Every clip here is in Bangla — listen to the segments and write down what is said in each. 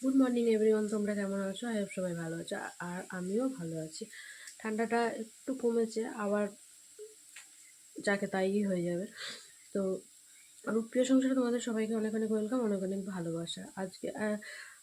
গুড মর্নিং এভরিওয়ান তোমরা কেমন আছো? আই সবাই ভালো আছো। আর আমিও ভালো আছি। ঠান্ডাটা একটু কমেছে, আবার যাকে তাই হয়ে যাবে। তো রূপপ্রিয় সংসারে তোমাদের সবাইকে অনেক অনেক ওয়েলকাম অনেক অনেক ভালোবাসা। আজকে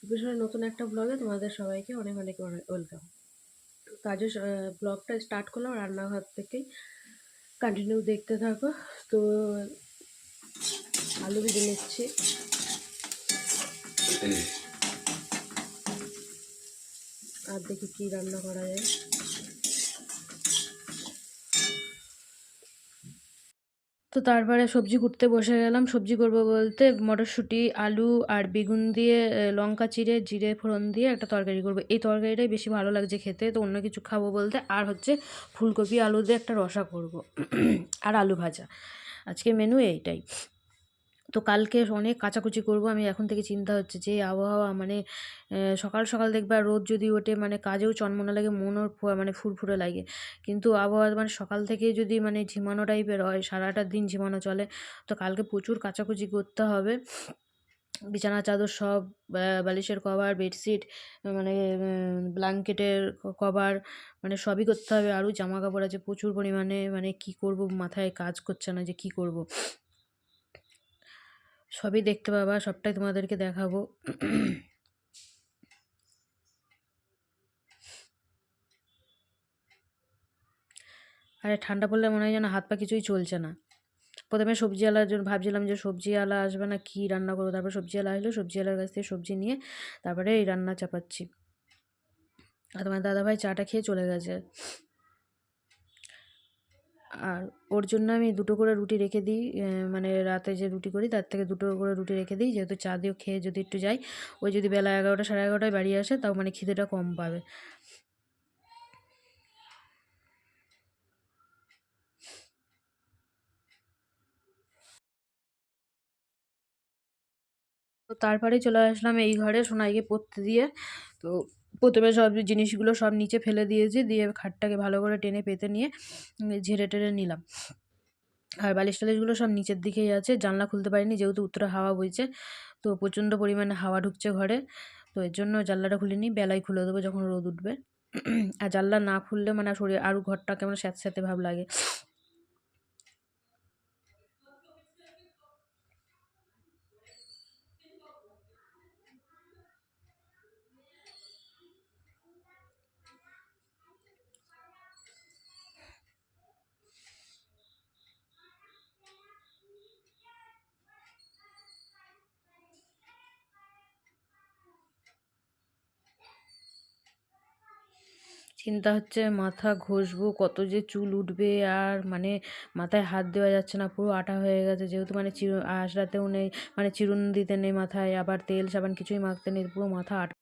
রূপপ্রিয় নতুন একটা ব্লগে তোমাদের সবাইকে অনেক অনেক ওয়েলকাম তো আজও ব্লগটা স্টার্ট করলাম রান্নাঘর থেকেই। কন্টিনিউ দেখতে থাকো। তো আলু ভেজে নিচ্ছি। আর দেখি কী রান্না করা যায়। তো তারপরে সবজি কুটতে বসে গেলাম। সবজি করব বলতে মটরশুঁটি, আলু আর বেগুন দিয়ে লঙ্কা চিড়ে, জিরে ফোড়ন দিয়ে একটা তরকারি করব। এই তরকারিটাই বেশি ভালো লাগছে খেতে। তো অন্য কিছু খাব বলতে আর হচ্ছে ফুলকপি, আলু দিয়ে একটা রসা করব। আর আলু ভাজা। আজকে মেনু এইটাই। তো কালকে অনেক কাচাকুচি করব। আমি এখন থেকে চিন্তা হচ্ছে যে, আবহাওয়া মানে সকাল সকাল দেখবে রোদ যদি ওঠে মানে কাজেও চনমনে লাগে, মনও মানে ফুরফুরে লাগে। কিন্তু আবহাওয়া মানে সকাল থেকে যদি মানে ঝিমানো টাইপের হয়, সারাটা দিন ঝিমানো চলে, তো কালকে প্রচুর কাচাকুচি করতে হবে। বিছানা, চাদর সব বালিশের কভার, বেডশিট মানে ব্ল্যাঙ্কেটের কভার মানে সবই করতে হবে। আরও জামা কাপড় আছে, প্রচুর পরিমাণে মানে কি করব, মাথায় কাজ করছে না যে কি করব। সবই দেখতে পাবা, সবটাই তোমাদেরকে দেখাবো। আরে ঠান্ডা পড়লে মনে হয় যেন হাত পা কিছুই চলছে না। প্রথমে সবজিওয়ালার জন্য ভাবছিলাম যে সবজিওয়ালা আসবে না, কী রান্না করব? তারপর সবজিওয়ালা আসলো সবজিওয়ালার কাছ থেকে সবজি নিয়ে তারপরে এই রান্না চাপাচ্ছি। আর তোমার দাদাভাই চাটা খেয়ে চলে গেছে। আর ওর জন্য আমি দুটো করে রুটি রেখে দিই মানে রাতে যে রুটি করি তার থেকে দুটো করে রুটি রেখে দিই। যেহেতু চা দিয়েও খেয়ে যদি একটু যাই, ওই যদি বেলা এগারোটা, সাড়ে এগারোটায় বাড়ি আসে তাও মানে খিদেটা কম পাবে। তো তারপরে চলে আসলাম এই ঘরে সোনাইকে পড়তে দিয়ে। তো প্রথমে সব জিনিসগুলো সব নিচে ফেলে দিয়েছি, দিয়ে খাটটাকে ভালো করে টেনে পেতে নিয়ে ঝেড়ে টেরে নিলাম। আর বালিশ টালিশগুলো সব নিচের দিকেই আছে, জানলা খুলতে পারিনি যেহেতু উত্তরে হাওয়া বইছে, তো প্রচণ্ড পরিমাণে হাওয়া ঢুকছে ঘরে, তো এর জন্য জানলাটা খুলিনি, বেলায় খুলে দেবো যখন রোদ উঠবে। আর জানলা না খুললে মানে শরীর আরও ঘরটা কেমন স্যাঁতস্যাঁতে ভাব লাগে। চিন্তা হচ্ছে মাথা ঘষবো, কত যে চুল উঠবে আর মানে মাথায় হাত দেওয়া যাচ্ছে না, পুরো আটা হয়ে গেছে। যেহেতু মানে চির আশরাতেও নেই মানে চিরুন দিতে নেই মাথায়, আবার তেল সাবান কিছুই মাখতে নেই, পুরো মাথা আটা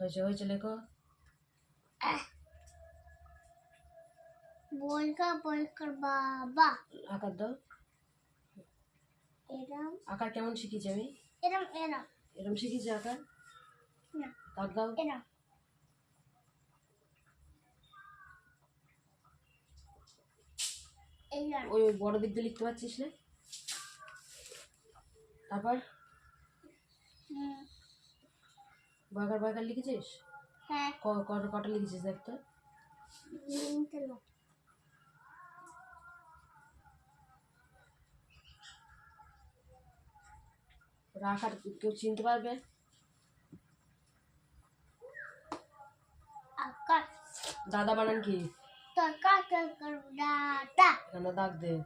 হয়েছে হয়েছে লেখো। বলকা বলকার বাবা। আকার দাও। এরম। আকার কেমন শিখেছি আমি? এরম এরম। এরম শিখেছি আকার? না দাগ দাও। এরম। ওই বড় দিক দিয়ে লিখতে পারছিস না? তারপর হুম বাগার বাগার লিখেছিস? হ্যাঁ। ক- কটা লিখেছিস দেখ তো। তিনটে লোক। রাখার কেউ চিনতে পারবে? দাদা বানান কি? দাদা। দাগ দে।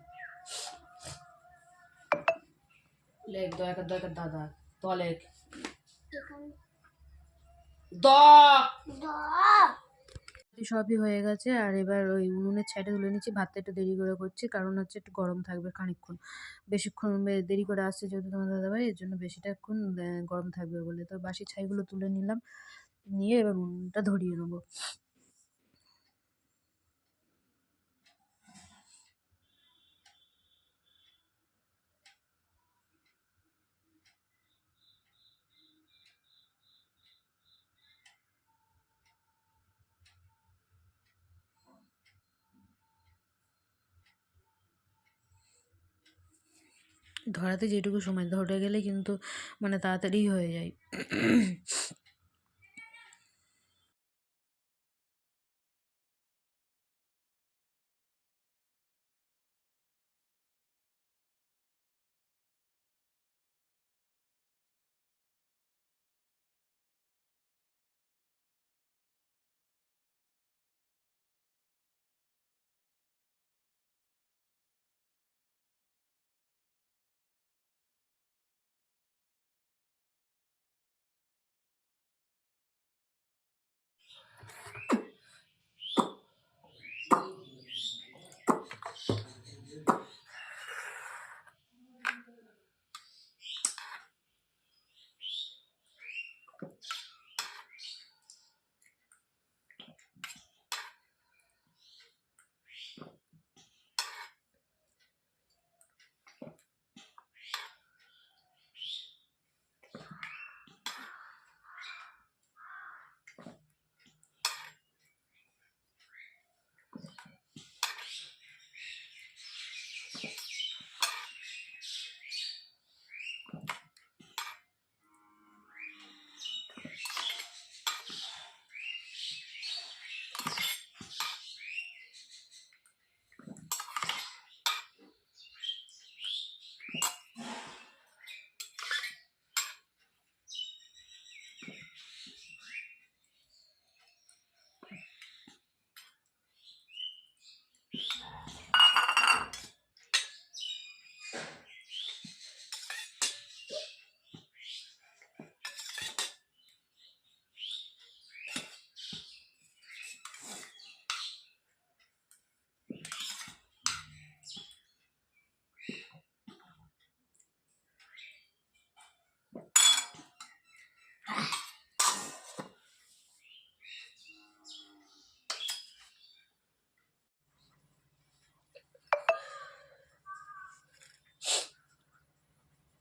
লেখ দ একের দ একের দাদা। ত লেখ। এখানে। দ। সবই হয়ে গেছে আর এবার ওই উনুনের ছাইটা তুলে নিচ্ছি। ভাতটা একটু দেরি করে করছি কারণ হচ্ছে একটু গরম থাকবে খানিকক্ষণ। বেশিক্ষণ দেরি করে আসছে যেহেতু তোমার দাদাভাই এর জন্য বেশিটাক্ষণ গরম থাকবে বলে। তো বাসি ছাইগুলো তুলে নিলাম নিয়ে এবার উনুনটা ধরিয়ে নেব। ধরাতে যেটুকু সময় ধরে গেলে কিন্তু মানে তাড়াতাড়ি হয়ে যায়।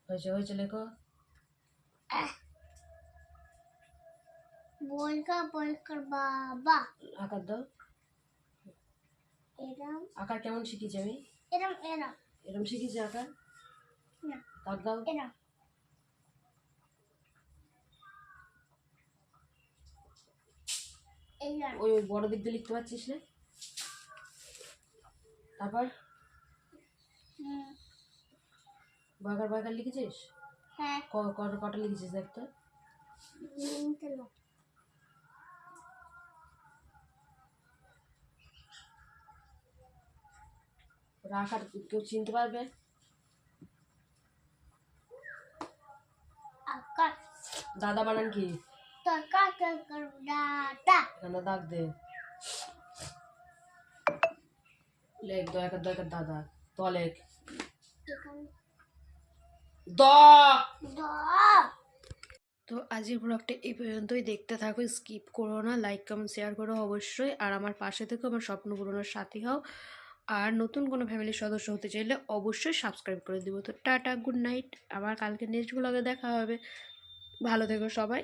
হয়েছে হয়েছে লেখো। বলকা বলকার বাবা। আকার দাও। এরম। আকার কেমন শিখেছি আমি? এরম এরম। এরম শিখেছি আকার? না। দাগ দাও। এরম। ওই বড় দিক দিয়ে লিখতে পারছিস না? তারপর? হুম। বাগার বাগার লিখেছিস? হ্যাঁ। কটা লিখেছিস দেখ তো। রাখার কেউ চিনতে পারবে? দাদা বানান কি? দাদা। দাগ দে। লেখ দ একের দ একের দাদা। ত লেখ। এখানে দ দা। তো আজকের ব্লগটা এই পর্যন্তই। দেখতে থাকো স্কিপ করো না। লাইক কমেন্ট শেয়ার করো অবশ্যই। আর আমার পাশে থেকে আমার স্বপ্ন পূরণের সাথী হও। আর নতুন কোনো ফ্যামিলির সদস্য হতে চাইলে অবশ্যই সাবস্ক্রাইব করে দিব। তো টাটা গুড নাইট আবার কালকে নেক্সট ব্লগে দেখা হবে। ভালো থেকো সবাই।